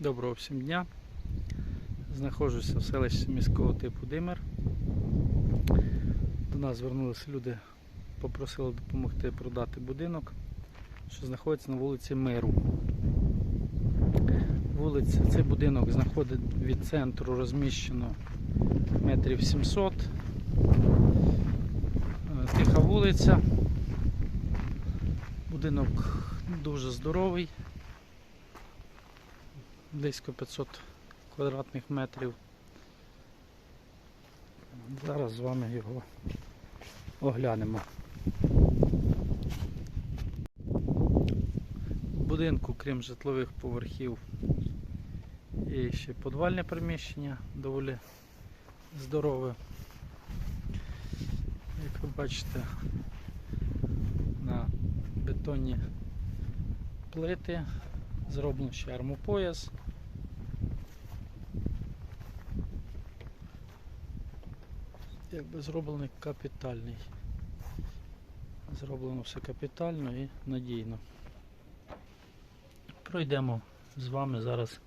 Доброго всім дня. Знаходжуся в селищі міського типу Димир. До нас звернулися люди, попросили допомогти продати будинок, що знаходиться на вулиці Миру. Вулиця, цей будинок знаходить від центру розміщено метрів 700. Е, Тиха вулиця. Будинок дуже здоровий близько 500 квадратних метрів. Зараз з вами його оглянемо. В будинку, крім житлових поверхів, є ще подвальне приміщення, доволі здорове. Як ви бачите, на бетонні плити зроблено ще армопояс. Якби зроблений капітальний. Зроблено все капітально і надійно. Пройдемо з вами зараз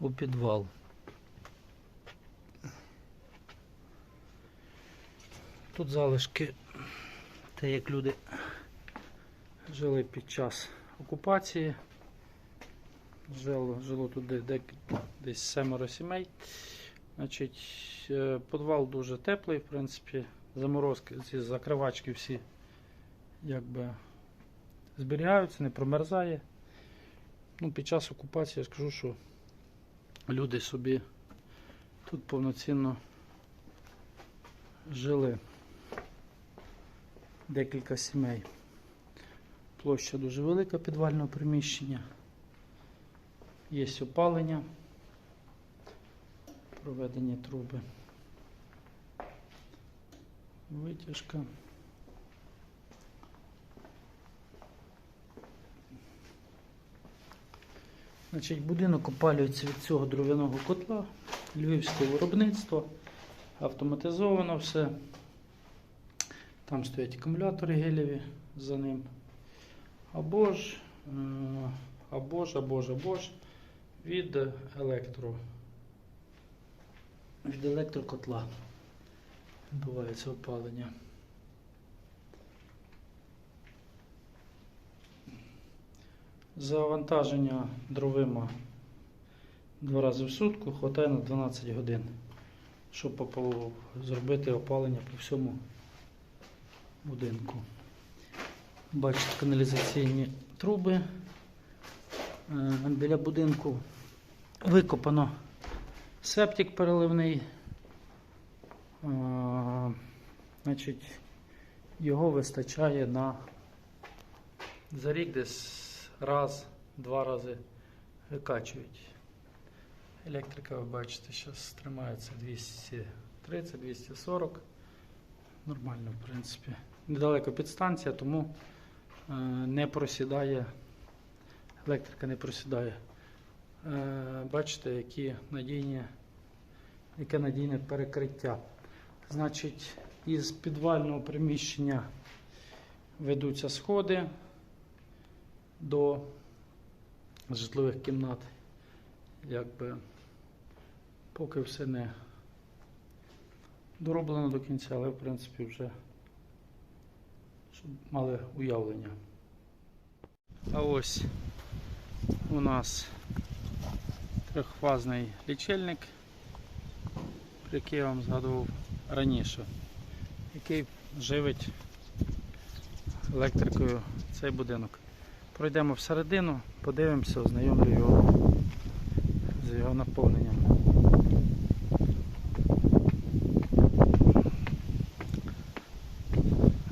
у підвал. Тут залишки те, як люди жили під час окупації. Жило, жило тут де- де- десь семеро сімей. Значить, е, підвал дуже теплий, в принципі, заморозки, ці закривачки всі якби зберігаються, не промерзає. Ну, під час окупації я скажу, що люди собі тут повноцінно жили декілька сімей. Площа дуже велика підвального приміщення. Є опалення, проведені труби, витяжка. Значить, будинок опалюється від цього дров'яного котла, львівського виробництва, автоматизовано все. Там стоять акумулятори гелєві за ним. Або ж, е, або ж, або ж, або ж від електро. Від електрокотла відбувається опалення. Завантаження дровима два рази в сутку хватає на 12 годин, щоб зробити опалення по всьому будинку. Бачите каналізаційні труби. Е, Біля будинку викопано септик переливний. Е, Значить, його вистачає на за рік десь раз, два рази викачують. Електрика, ви бачите, зараз тримається 230-240. Нормально, в принципі. Недалеко підстанція, тому е, не просідає, електрика не просідає. Е, Бачите, які надійні, яке надійне перекриття. Значить, із підвального приміщення ведуться сходи до житлових кімнат. Якби поки все не дороблено до кінця, але в принципі вже щоб мали уявлення. А ось у нас трьохфазний лічильник, про який я вам згадував раніше, який живить електрикою цей будинок. Пройдемо всередину, подивимося, ознайомлю його з його наповненням.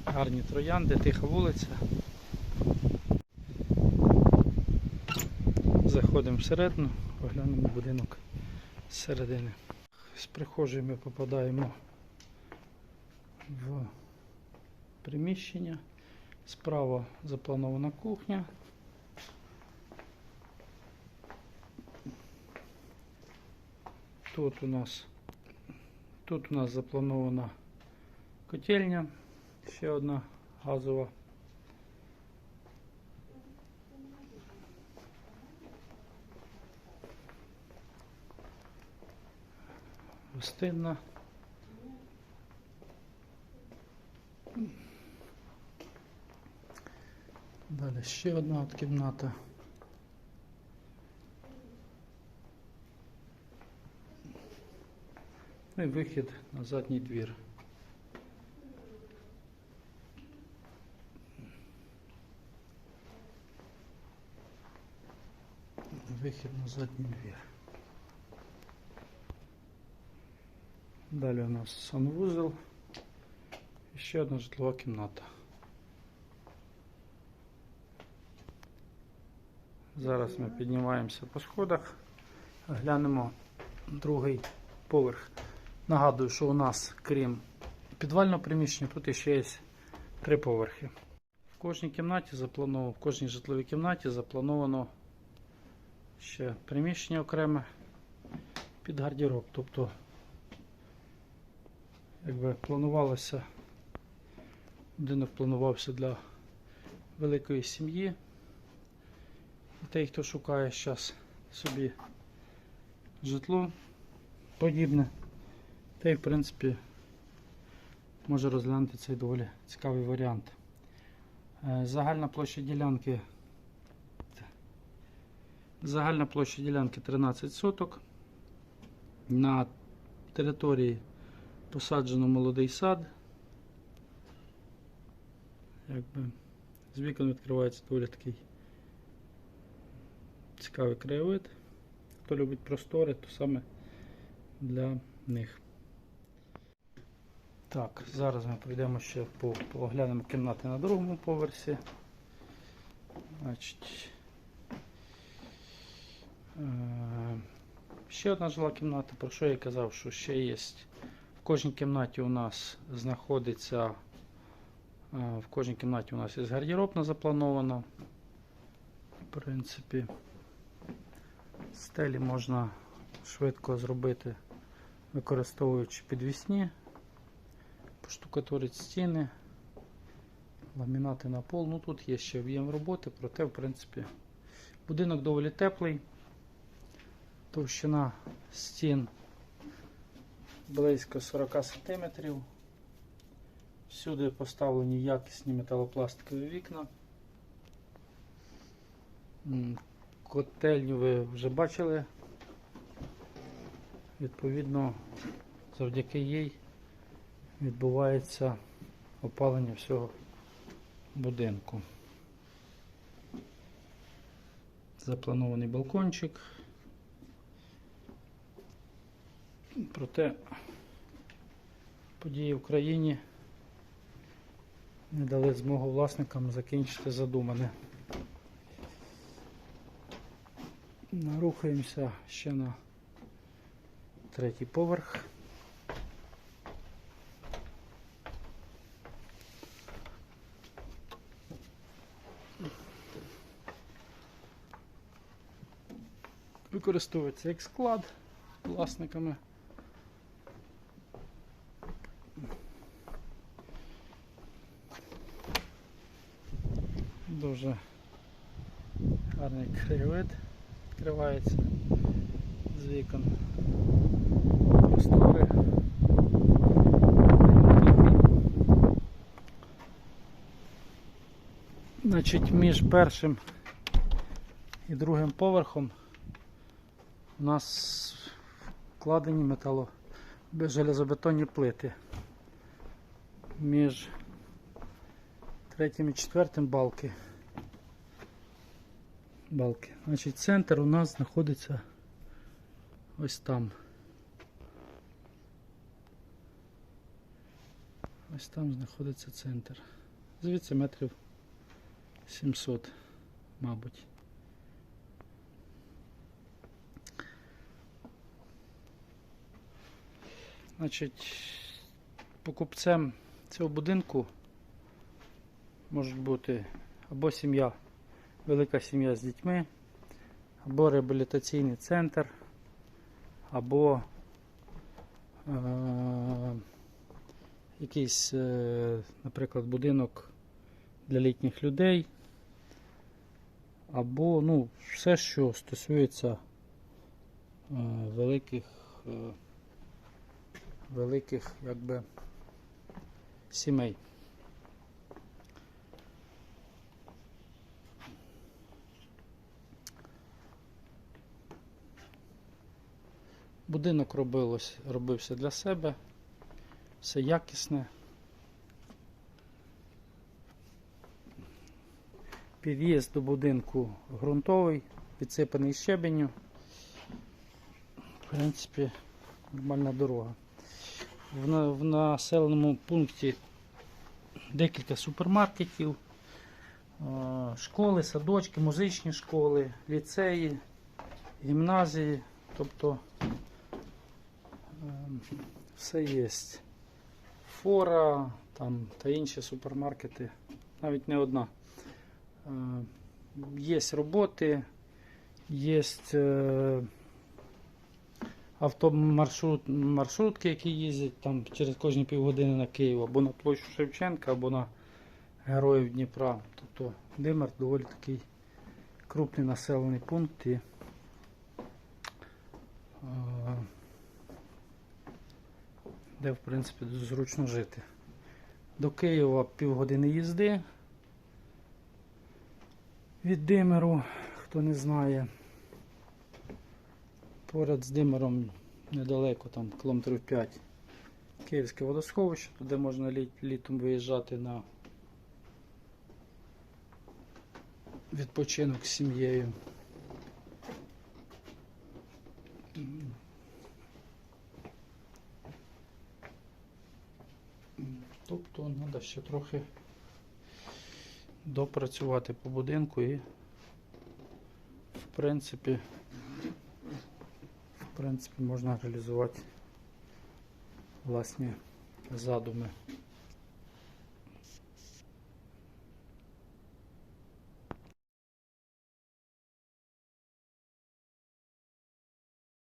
Гарні троянди, тиха вулиця. Заходимо всередину, оглянемо будинок зсередини. З прихожої ми попадаємо в приміщення. Справа запланована кухня. Тут у нас тут у нас запланована котельня, ще одна газова. Гостинна. Далі ще одна от кімната. Ну і вихід на задній двір. Вихід на задній двір. Далі у нас санвузол і ще одна житлова кімната. Зараз ми піднімаємося по сходах, глянемо другий поверх. Нагадую, що у нас, крім підвального приміщення, тут ще є три поверхи. В кожній кімнаті заплановано, в кожній житловій кімнаті заплановано ще приміщення окреме під гардероб. Тобто, якби планувалося, будинок планувався для великої сім'ї. І той, хто шукає зараз собі житло подібне, той, в принципі, може розглянути цей доволі цікавий варіант. Е, Загальна площа ділянки Загальна площа ділянки 13 соток. На території посаджено молодий сад. Якби з вікон відкривається доволі такий цікавий краєвид. Хто любить простори, то саме для них. Так, зараз ми пройдемо ще по, поглянемо кімнати на другому поверсі. Значить, Е, Ще одна жила кімната, про що я казав, що ще є. Кожній кімнаті у нас знаходиться, е, в кожній кімнаті у нас є гардеробна запланована. В принципі, стелі можна швидко зробити, використовуючи підвісні, поштукатурити стіни, ламінати на пол. Ну тут є ще об'єм роботи, проте, в принципі, будинок доволі теплий. Товщина стін близько 40 см. Всюди поставлені якісні металопластикові вікна. Котельню ви вже бачили. Відповідно, завдяки їй відбувається опалення всього будинку. Запланований балкончик. Проте події в країні не дали змогу власникам закінчити задумане. Рухаємося ще на третій поверх. Використовується як склад власниками. Дуже краєвид відкривається з вікон. Простори. Значить, між першим і другим поверхом у нас вкладені метало железобетонні плити. Між третім і четвертим балки. Балки. Значить, центр у нас знаходиться ось там. Ось там знаходиться центр. Звідси метрів 700, мабуть. Значить, покупцем цього будинку можуть бути або сім'я, велика сім'я з дітьми, або реабілітаційний центр, або е- якийсь, е- наприклад, будинок для літніх людей, або ну, все, що стосується е- великих е- великих якби, сімей. Будинок робилось, робився для себе, все якісне. Під'їзд до будинку ґрунтовий, підсипаний щебеню. В принципі, нормальна дорога. В, в населеному пункті декілька супермаркетів, школи, садочки, музичні школи, ліцеї, гімназії. Тобто все є. Фора там, та інші супермаркети, навіть не одна. Е, Є роботи, є автомаршрут, маршрутки, які їздять там через кожні півгодини на Київ або на площу Шевченка, або на Героїв Дніпра. Тобто Димер доволі такий крупний населений пункт. І, е, де, в принципі, зручно жити. До Києва півгодини їзди від Димеру, хто не знає. Поряд з Димером недалеко, там кілометрів 5. Київське водосховище, туди можна літ, літом виїжджати на відпочинок з сім'єю. Ще трохи допрацювати по будинку і в принципі в принципі можна реалізувати власні задуми.